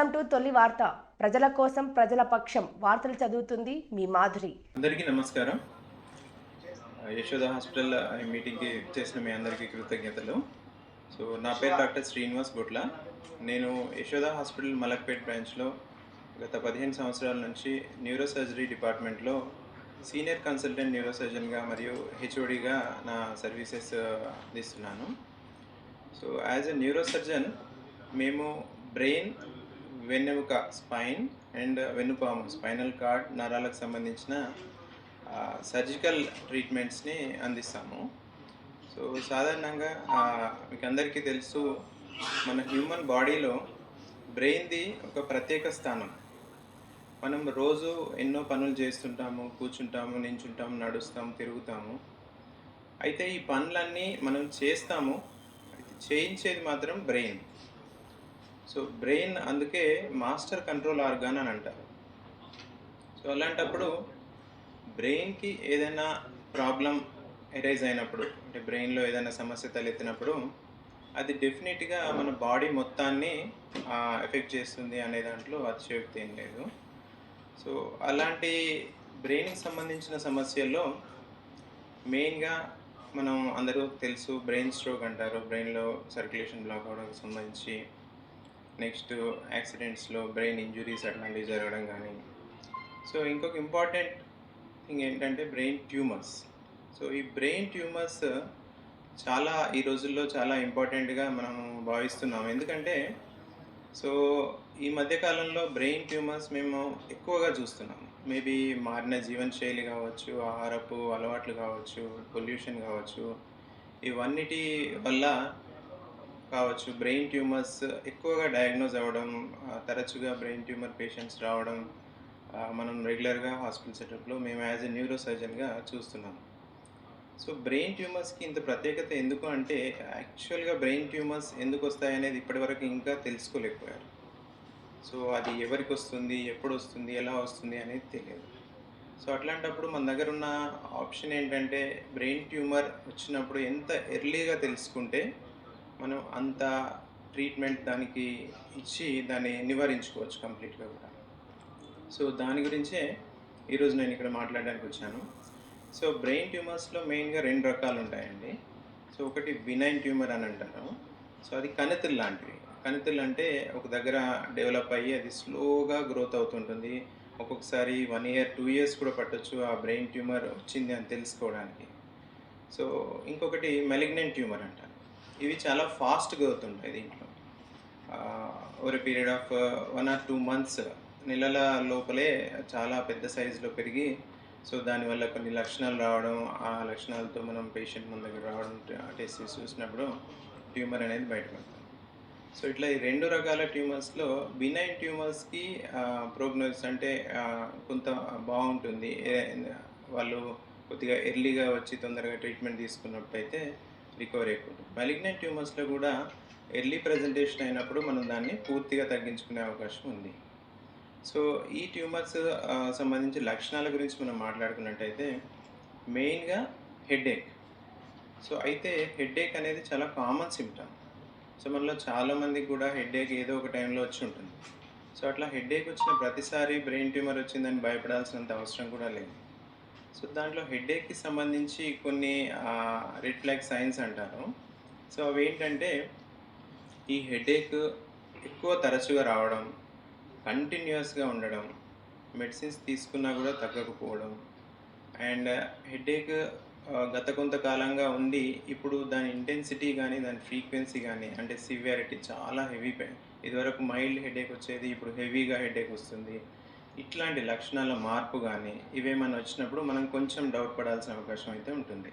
Welcome to తొలి వార్త. ప్రజల కోసం ప్రజల పక్షం. వార్తలు చదువుతుంది మీ మాధురి. అందరికీ నమస్కారం. యశోద హాస్పిటల్ మీటింగ్కి చేసిన మీ అందరికీ కృతజ్ఞతలు. సో నా పేరు డాక్టర్ శ్రీనివాస్ గుట్ల నేను యశోద హాస్పిటల్ మలక్పేట్ బ్రాంచ్లో గత పదిహేను సంవత్సరాల నుంచి న్యూరో సర్జరీ డిపార్ట్మెంట్లో సీనియర్ కన్సల్టెంట్ న్యూరో సర్జన్గా మరియు హెచ్ఓడిగా నా సర్వీసెస్ అందిస్తున్నాను. So as a neuro surgeon మేము బ్రెయిన్ వెన్నెముక స్పైన్ అండ్ వెన్నుపాము స్పైనల్ కార్డ్ నరాలకు సంబంధించిన సర్జికల్ ట్రీట్మెంట్స్ని అందిస్తాము. సో సాధారణంగా మీకు అందరికీ తెలుసు మన హ్యూమన్ బాడీలో బ్రెయిన్ది ఒక ప్రత్యేక స్థానం. మనం రోజు ఎన్నో పనులు చేస్తుంటాము కూర్చుంటాము నించుంటాము నడుస్తాము తిరుగుతాము. అయితే ఈ పనులన్నీ మనం చేస్తాము చేయించేది మాత్రం బ్రెయిన్ సో బ్రెయిన్ అందుకే మాస్టర్ కంట్రోల్ ఆర్గాన్ అని అంటారు. సో అలాంటప్పుడు బ్రెయిన్కి ఏదైనా ప్రాబ్లం ఎరైజ్ అయినప్పుడు అంటే బ్రెయిన్లో ఏదైనా సమస్య తలెత్తినప్పుడు అది డెఫినెట్గా మన బాడీ మొత్తాన్ని ఎఫెక్ట్ చేస్తుంది అనే దాంట్లో అతిశయోక్తి ఏం లేదు. సో అలాంటి బ్రెయిన్కి సంబంధించిన సమస్యల్లో మెయిన్గా మనం అందరూ తెలుసు బ్రెయిన్ స్ట్రోక్ అంటారు. బ్రెయిన్లో సర్క్యులేషన్ బ్లాక్ అవడానికి సంబంధించి నెక్స్ట్ యాక్సిడెంట్స్లో బ్రెయిన్ ఇంజురీస్ అట్లాంటివి జరగడం కానీ. సో ఇంకొక ఇంపార్టెంట్ థింగ్ ఏంటంటే బ్రెయిన్ ట్యూమర్స్. సో ఈ బ్రెయిన్ ట్యూమర్స్ చాలా ఈ రోజుల్లో చాలా ఇంపార్టెంట్గా మనం భావిస్తున్నాం ఎందుకంటే సో ఈ మధ్యకాలంలో బ్రెయిన్ ట్యూమర్స్ మేము ఎక్కువగా చూస్తున్నాం మేబీ మారిన జీవన శైలి కావచ్చు ఆహారపు అలవాట్లు కావచ్చు పొల్యూషన్ కావచ్చు ఇవన్నిటి వల్ల కావచ్చు బ్రెయిన్ ట్యూమర్స్ ఎక్కువగా డయాగ్నోజ్ అవ్వడం తరచుగా బ్రెయిన్ ట్యూమర్ పేషెంట్స్ రావడం మనం రెగ్యులర్గా హాస్పిటల్ సెటప్లో మేము యాజ్ ఎ న్యూరో సర్జన్గా చూస్తున్నాం. సో బ్రెయిన్ ట్యూమర్స్కి ఇంత ప్రత్యేకత ఎందుకు అంటే యాక్చువల్గా బ్రెయిన్ ట్యూమర్స్ ఎందుకు వస్తాయి అనేది ఇప్పటివరకు ఇంకా తెలుసుకోలేకపోయారు. సో అది ఎవరికి వస్తుంది ఎప్పుడు వస్తుంది ఎలా వస్తుంది అనేది తెలియదు. సో అట్లాంటప్పుడు మన దగ్గర ఉన్న ఆప్షన్ ఏంటంటే బ్రెయిన్ ట్యూమర్ వచ్చినప్పుడు ఎంత ఎర్లీగా తెలుసుకుంటే మనం అంత ట్రీట్మెంట్ దానికి ఇచ్చి దాన్ని నివారించుకోవచ్చు కంప్లీట్గా కూడా. సో దాని గురించే ఈరోజు నేను ఇక్కడ మాట్లాడడానికి వచ్చాను. సో బ్రెయిన్ ట్యూమర్స్లో మెయిన్గా రెండు రకాలు ఉంటాయండి సో ఒకటి బినైన్ ట్యూమర్ అని అంటారు సో అది కణితులు లాంటివి. కణితులు అంటే ఒక దగ్గర డెవలప్ అయ్యి అది స్లోగా గ్రోత్ అవుతుంటుంది. ఒక్కొక్కసారి వన్ ఇయర్ టూ ఇయర్స్ కూడా పట్టొచ్చు ఆ బ్రెయిన్ ట్యూమర్ వచ్చింది అని తెలుసుకోవడానికి. సో ఇంకొకటి మెలిగ్నెంట్ ట్యూమర్ అంటారు ఇవి చాలా ఫాస్ట్ గ్రోత్ ఉంటాయి దీంట్లో. Over period of one or two months నెలల లోపలే చాలా పెద్ద సైజులో పెరిగి సో దానివల్ల కొన్ని లక్షణాలు రావడం ఆ లక్షణాలతో మనం పేషెంట్ మన దగ్గర రావడం టెస్ట్ చేసి చూసినప్పుడు ట్యూమర్ అనేది బయటపడుతుంది. సో ఇట్లా ఈ రెండు రకాల ట్యూమర్స్లో బినైన్ ట్యూమర్స్కి ప్రోగ్నోసిస్ అంటే కొంత బాగుంటుంది. వాళ్ళు కొద్దిగా ఎర్లీగా వచ్చి తొందరగా ట్రీట్మెంట్ తీసుకున్నట్టయితే రికవరీ అయిపోతుంది. మలిగ్నెంట్ ట్యూమర్స్లో కూడా ఎర్లీ ప్రజెంటేషన్ అయినప్పుడు మనం దాన్ని పూర్తిగా తగ్గించుకునే అవకాశం ఉంది. సో ఈ ట్యూమర్స్ సంబంధించి లక్షణాల గురించి మనం మాట్లాడుకున్నట్టయితే మెయిన్గా హెడేక్ సో అయితే హెడేక్ అనేది చాలా కామన్ సిమ్టమ్ సో మనలో చాలామందికి కూడా హెడేక్ ఏదో ఒక టైంలో వచ్చి ఉంటుంది. సో అట్లా హెడేక్ వచ్చిన ప్రతిసారి బ్రెయిన్ ట్యూమర్ వచ్చిందని భయపడాల్సినంత అవసరం కూడా లేదు. సో దాంట్లో హెడేక్కి సంబంధించి కొన్ని రెడ్ ఫ్లాగ్ సైన్స్ అంటారు సో అవి ఏంటంటే ఈ హెడేక్ ఎక్కువ తరచుగా రావడం కంటిన్యూస్గా ఉండడం మెడిసిన్స్ తీసుకున్నా కూడా తగ్గకపోవడం అండ్ హెడేక్ గత కొంతకాలంగా ఉండి ఇప్పుడు దాని ఇంటెన్సిటీ కానీ దాని ఫ్రీక్వెన్సీ కానీ అంటే సివియారిటీ చాలా హెవీ పెయిన్ ఇదివరకు మైల్డ్ హెడేక్ వచ్చేది ఇప్పుడు హెవీగా హెడేక్ వస్తుంది. ఇట్లాంటి లక్షణాల మార్పు కానీ ఇవేమైనా వచ్చినప్పుడు మనం కొంచెం డౌట్ పడాల్సిన అవకాశం అయితే ఉంటుంది.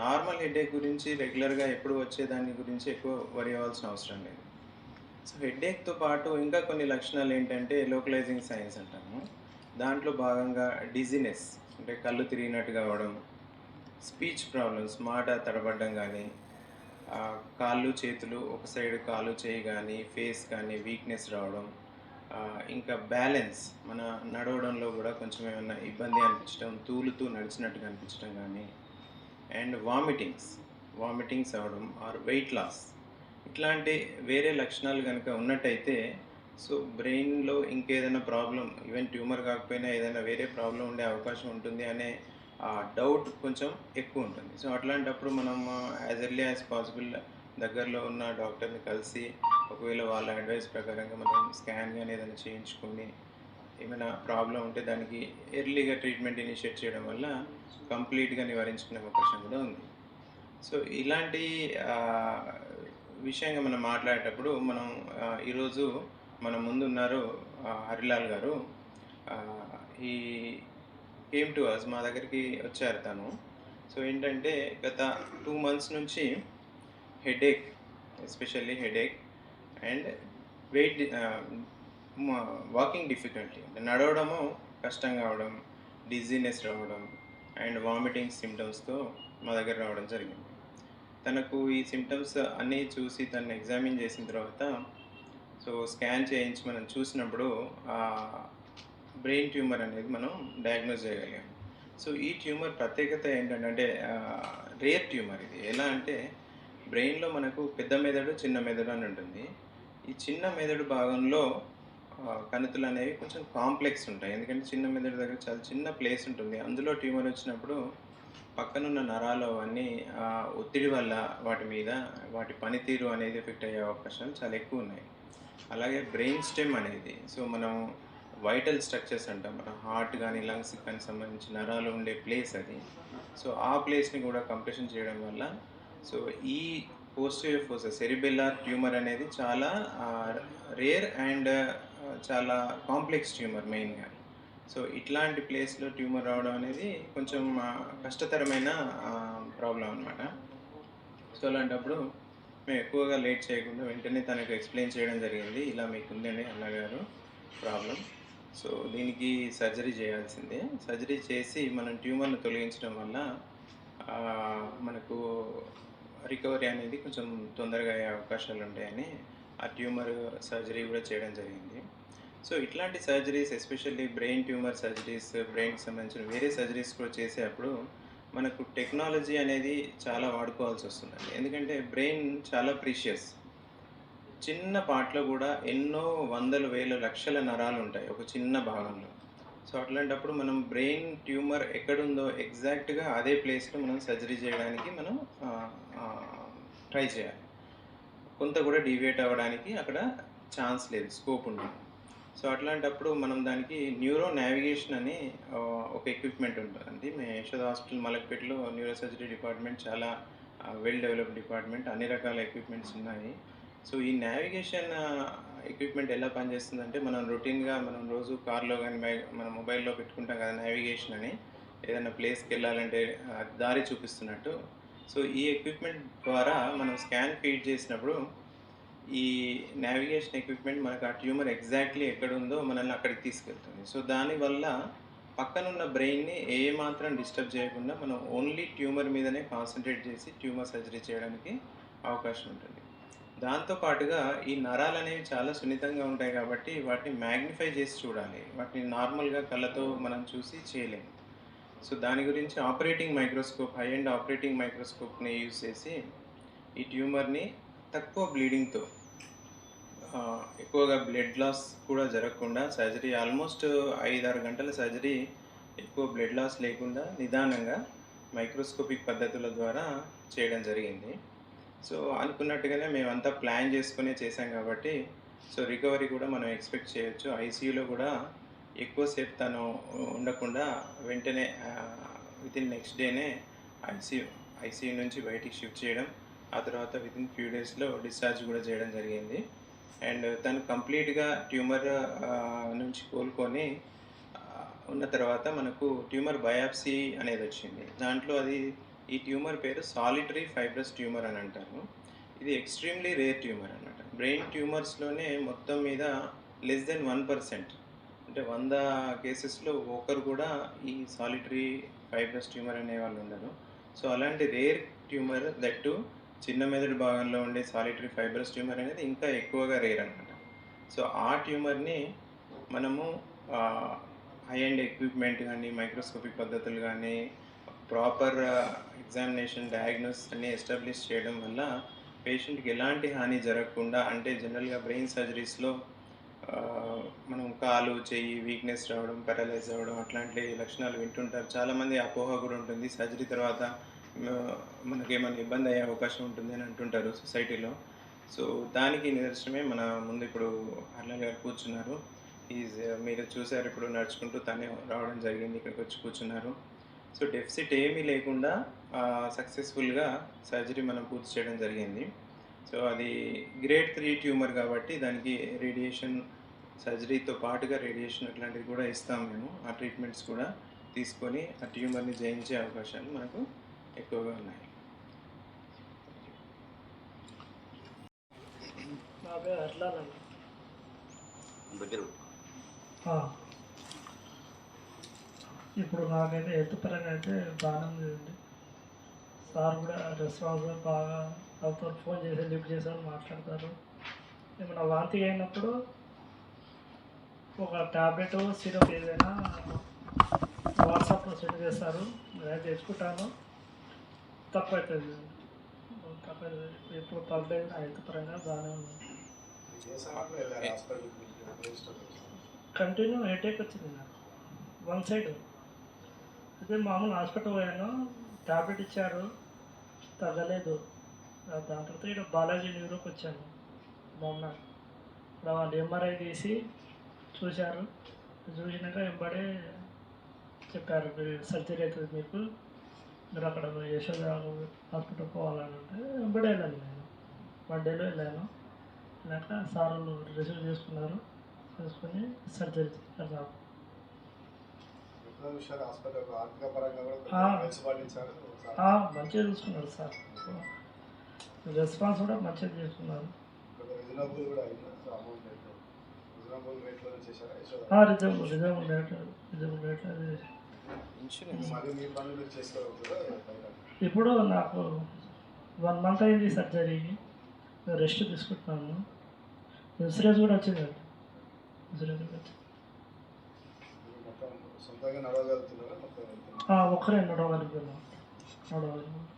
నార్మల్ హెడేక్ గురించి రెగ్యులర్గా ఎప్పుడు వచ్చే దాని గురించి ఎక్కువ వరి అవ్వాల్సిన అవసరం లేదు. సో హెడేక్తో పాటు ఇంకా కొన్ని లక్షణాలు ఏంటంటే లోకలైజింగ్ సైన్స్ అంటాము. దాంట్లో భాగంగా డిజినెస్ అంటే కళ్ళు తిరిగినట్టు కావడం స్పీచ్ ప్రాబ్లమ్స్ మాట తడబడ్డం కానీ కాళ్ళు చేతులు ఒక సైడ్ కాలు చేయి కానీ ఫేస్ కానీ వీక్నెస్ రావడం ఇంకా బ్యాలెన్స్ మన నడవడంలో కూడా కొంచెం ఏమైనా ఇబ్బంది అనిపించడం తూలుతూ నడిచినట్టుగా అనిపించడం కానీ అండ్ వామిటింగ్స్ వామిటింగ్స్ అవడం ఆర్ వెయిట్ లాస్ ఇట్లాంటి వేరే లక్షణాలు కనుక ఉన్నట్టయితే సో బ్రెయిన్లో ఇంకేదైనా ప్రాబ్లం ఈవెన్ ట్యూమర్ కాకపోయినా ఏదైనా వేరే ప్రాబ్లం ఉండే అవకాశం ఉంటుంది అనే డౌట్ కొంచెం ఎక్కువ ఉంటుంది. సో అట్లాంటప్పుడు మనం యాజ్ ఎర్లీ యాజ్ పాసిబుల్ దగ్గరలో ఉన్న డాక్టర్ని కలిసి ఒకవేళ వాళ్ళ అడ్వైస్ ప్రకారంగా మనం స్కాన్ కానీ ఏదైనా చేయించుకుని ఏమైనా ప్రాబ్లం ఉంటే దానికి ఎర్లీగా ట్రీట్మెంట్ ఇనిషియేట్ చేయడం వల్ల కంప్లీట్గా నివారించుకునే అవకాశం కూడా ఉంది. సో ఇలాంటి విషయంగా మనం మాట్లాడేటప్పుడు మనం ఈరోజు మన ముందు ఉన్నారు హరిలాల్ గారు. ఈ కేమ్ టు అస్ మా దగ్గరికి వచ్చారు తను. సో ఏంటంటే గత టూ మంత్స్ నుంచి headache especially headache and weight walking difficulty. అంటే నడవడము కష్టం కావడం డిజీనెస్ రావడం అండ్ వామిటింగ్ సిమ్టమ్స్తో మా దగ్గర రావడం జరిగింది. తనకు ఈ సిమ్టమ్స్ అన్నీ చూసి తను ఎగ్జామిన్ చేసిన తర్వాత సో స్కాన్ చేయించి మనం చూసినప్పుడు బ్రెయిన్ ట్యూమర్ అనేది మనం డయాగ్నోస్ చేయగలిగాం సో ఈ ట్యూమర్ ప్రత్యేకత ఏంటంటే రేర్ ట్యూమర్ ఇది. ఎలా అంటే బ్రెయిన్లో మనకు పెద్ద మెదడు చిన్న మెదడు అని ఉంటుంది. ఈ చిన్న మెదడు భాగంలో కణితులు అనేవి కొంచెం కాంప్లెక్స్ ఉంటాయి. ఎందుకంటే చిన్న మెదడు దగ్గర చాలా చిన్న ప్లేస్ ఉంటుంది. అందులో ట్యూమర్ వచ్చినప్పుడు పక్కనున్న నరాలు అవన్నీ ఆ, ఒత్తిడి వల్ల వాటి మీద వాటి పనితీరు అనేది ఎఫెక్ట్ అయ్యే అవకాశాలు చాలా ఎక్కువ ఉన్నాయి. అలాగే బ్రెయిన్ స్టెమ్ అనేది సో మనం వైటల్ స్ట్రక్చర్స్ అంటాం. మన హార్ట్ కానీ లంగ్స్ కానీ సంబంధించిన నరాలు ఉండే ప్లేస్ అది. సో ఆ ప్లేస్ని కూడా కంప్రెషన్ చేయడం వల్ల సో ఈ పోస్టియోఫోస సెరిబెల్లార్ ట్యూమర్ అనేది చాలా రేర్ అండ్ చాలా కాంప్లెక్స్ ట్యూమర్ మెయిన్గా సో ఇట్లాంటి ప్లేస్లో ట్యూమర్ రావడం అనేది కొంచెం కష్టతరమైన ప్రాబ్లం అనమాట సో అలాంటప్పుడు మేము ఎక్కువగా లేట్ చేయకుండా వెంటనే తనకు ఎక్స్ప్లెయిన్ చేయడం జరిగింది. ఇలా మీకు ఉందండి అన్నగారు ప్రాబ్లం సో దీనికి సర్జరీ చేయాల్సిందే. సర్జరీ చేసి మనం ట్యూమర్ను తొలగించడం వల్ల మనకు రికవరీ అనేది కొంచెం తొందరగా అయ్యే అవకాశాలు ఉంటాయని ఆ ట్యూమర్ సర్జరీ కూడా చేయడం జరిగింది. సో ఇట్లాంటి surgeries especially brain tumour surgeries బ్రెయిన్కి సంబంధించిన వేరే సర్జరీస్ కూడా చేసేటప్పుడు మనకు టెక్నాలజీ అనేది చాలా వాడుకోవాల్సి వస్తుందండి. ఎందుకంటే బ్రెయిన్ చాలా ప్రీషియస్. చిన్న పార్ట్లో కూడా ఎన్నో వందల వేల లక్షల నరాలు ఉంటాయి ఒక చిన్న భాగంలో. సో అట్లాంటప్పుడు మనం బ్రెయిన్ ట్యూమర్ ఎక్కడుందో ఎగ్జాక్ట్గా అదే ప్లేస్లో మనం సర్జరీ చేయడానికి మనం ట్రై చేయాలి. కొంత కూడా డివియేట్ అవ్వడానికి అక్కడ ఛాన్స్ లేదు స్కోప్ ఉంటుంది సో అట్లాంటప్పుడు మనం దానికి న్యూరో నావిగేషన్ అని ఒక ఎక్విప్మెంట్ ఉంటుందండి మీ యశోద హాస్పిటల్ మలక్పేటలో న్యూరో సర్జరీ డిపార్ట్మెంట్ చాలా వెల్ డెవలప్డ్ డిపార్ట్మెంట్ అన్ని రకాల ఎక్విప్మెంట్స్ ఉన్నాయి. సో ఈ నావిగేషన్ ఎక్విప్మెంట్ ఎలా పనిచేస్తుందంటే మనం రొటీన్గా మనం రోజు కార్లో కానీ మన మొబైల్లో పెట్టుకుంటాం కదా నావిగేషన్ అని. ఏదైనా ప్లేస్కి వెళ్ళాలంటే దారి చూపిస్తున్నట్టు. సో ఈ ఎక్విప్మెంట్ ద్వారా మనం స్కాన్ ఫీడ్ చేసినప్పుడు ఈ నావిగేషన్ ఎక్విప్మెంట్ మనకు ఆ ట్యూమర్ ఎగ్జాక్ట్లీ ఎక్కడ ఉందో మనల్ని అక్కడికి తీసుకెళ్తుంది. సో దానివల్ల పక్కనున్న బ్రెయిన్ని ఏ మాత్రం డిస్టర్బ్ చేయకుండా మనం ఓన్లీ ట్యూమర్ మీదనే కాన్సన్ట్రేట్ చేసి ట్యూమర్ సర్జరీ చేయడానికి అవకాశం ఉంటుంది. దాంతో పాటుగా ఈ నరాలు అనేవి చాలా సున్నితంగా ఉంటాయి కాబట్టి వాటిని మ్యాగ్నిఫై చేసి చూడాలి. వాటిని నార్మల్గా కళ్ళతో మనం చూసి చేయలేము. సో దాని గురించి operating microscope high and operating మైక్రోస్కోప్ని use చేసి ఈ ట్యూమర్ని తక్కువ బ్లీడింగ్తో ఎక్కువగా బ్లడ్ లాస్ కూడా జరగకుండా సర్జరీ ఆల్మోస్ట్ ఐదారు గంటల సర్జరీ ఎక్కువ బ్లడ్ లాస్ లేకుండా నిదానంగా మైక్రోస్కోపిక్ పద్ధతుల ద్వారా చేయడం జరిగింది. సో అనుకున్నట్టుగానే మేమంతా ప్లాన్ చేసుకునే చేసాం కాబట్టి సో రికవరీ కూడా మనం ఎక్స్పెక్ట్ చేయొచ్చు. ఐసీయూలో కూడా ఎక్కువసేపు తను ఉండకుండా వెంటనే వితిన్ నెక్స్ట్ డేనే ఐసీయూ ఐసీయూ నుంచి బయటికి షిఫ్ట్ చేయడం ఆ తర్వాత వితిన్ ఫ్యూ డేస్లో డిశ్చార్జ్ కూడా చేయడం జరిగింది. అండ్ తను కంప్లీట్గా ట్యూమర్ నుంచి కోలుకొని ఉన్న తర్వాత మనకు ట్యూమర్ బయాప్సీ అనేది వచ్చింది. దాంట్లో అది ఈ ట్యూమర్ పేరు సాలిటరీ ఫైబ్రస్ ట్యూమర్ అని అంటారు. ఇది ఎక్స్ట్రీమ్లీ రేర్ ట్యూమర్ అనమాట బ్రెయిన్ ట్యూమర్స్లోనే మొత్తం మీద లెస్ దెన్ వన్ పర్సెంట్ అంటే వంద కేసెస్లో ఒకరు కూడా ఈ సాలిటరీ ఫైబ్రస్ ట్యూమర్ అనే వాళ్ళు ఉండరు. సో అలాంటి రేర్ ట్యూమర్ దట్టు చిన్న మెదడు భాగంలో ఉండే సాలిటరీ ఫైబ్రస్ ట్యూమర్ అనేది ఇంకా ఎక్కువగా రేర్ అనమాట సో ఆ ట్యూమర్ని మనము హై అండ్ ఎక్విప్మెంట్ కానీ మైక్రోస్కోపిక్ పద్ధతులు కానీ ప్రాపర్ ఎగ్జామినేషన్ డయాగ్నోస్ అన్ని ఎస్టాబ్లిష్ చేయడం వల్ల పేషెంట్కి ఎలాంటి హాని జరగకుండా అంటే జనరల్గా బ్రెయిన్ సర్జరీస్లో మనం కాలు చెయ్యి వీక్నెస్ రావడం పారలైజ్ అవ్వడం అట్లాంటి లక్షణాలు వింటుంటారు. చాలామంది అపోహ కూడా ఉంటుంది. సర్జరీ తర్వాత మనకేమైనా ఇబ్బంది అయ్యే అవకాశం ఉంటుంది అని అంటుంటారు సొసైటీలో సో దానికి నిదర్శనమే మన ముందు ఇప్పుడు హర్లల్ గారు కూర్చున్నారు. ఈజ్ మీరు చూసారు ఇప్పుడు నడుచుకుంటూ తనే రావడం జరిగింది. ఇక్కడికి వచ్చి కూర్చున్నారు. సో డెఫిసిట్ ఏమీ లేకుండా సక్సెస్ఫుల్గా సర్జరీ మనం పూర్తి చేయడం జరిగింది. సో అది గ్రేడ్ త్రీ ట్యూమర్ కాబట్టి దానికి రేడియేషన్ సర్జరీతో పాటుగా రేడియేషన్ అట్లాంటివి కూడా ఇస్తాం మేము. ఆ ట్రీట్మెంట్స్ కూడా తీసుకొని ఆ ట్యూమర్ని జయించే అవకాశాలు మనకు ఎక్కువగా ఉన్నాయి. నా పేరు అట్లానండి దగ్గర ఇప్పుడు నాకైతే హెల్త్ పరంగా అయితే బాగానే ఉందండి సార్ కూడా రెస్పాన్స్ బాగా నాతో ఫోన్ చేసి లిఫ్ట్ చేశారు మాట్లాడతారు. ఏమైనా వాంతి అయినప్పుడు ఒక ట్యాబ్లెట్ సిరప్ ఏదైనా వాట్సాప్లో సెండ్ చేస్తారు. నేను తెచ్చుకుంటాను. తక్కువ అవుతుంది. ఇప్పుడు పర్లేదు నా హెల్త్ పరంగా బాగానే ఉంది. కంటిన్యూ హెడేక్ వచ్చింది నాకు. వన్ సైడ్ అదే మామూలు హాస్పిటల్ పోయాను. టాబ్లెట్ ఇచ్చారు. తగ్గలేదు. దాని తర్వాత ఇక్కడ బాలాజీ న్యూరోకి వచ్చాను. మొన్న ఇక్కడ వాళ్ళు ఎంఆర్ఐ తీసి చూశారు. చూసినాక ఎంబడే చెప్పారు మీరు సర్జరీ అవుతుంది మీకు. మీరు అక్కడ యశోద హాస్పిటల్ పోవాలని అంటే ఎంబడే వెళ్ళాను నేను. వన్ డేలో వెళ్ళాను. వెళ్ళాక సార్లు రిసీవ్ చేసుకున్నారు. చేసుకొని సర్జరీ చేశారు నాకు హాస్పిటల్ ఆర్థిక పరంగా ఆ. కూడా కలిసి పాటించారు ఆ, మంచిగా చూసుకున్నారు సార్. రెస్పాన్స్ కూడా మంచిగా reserve reserve rate reserve rate అది. బయట ఇప్పుడు నాకు వన్ మంత్ అయింది సర్జరీకి రెస్ట్ తీసుకుంటున్నాను. ఇన్సూరెన్స్ కూడా వచ్చిందండి. ఇన్సూరెన్స్ కూడా వచ్చింది. ಮಕ್ಕಳಿಗೆ ನಡೋಗಾಗುತ್ತಿಲ್ಲ ಮಕ್ಕಳಿಗೆ ಹಾಂ ಮಕ್ಕಳೇ ನಡೋಗಾರಿಕೆ ನಡೋಗಾರಿಕೆ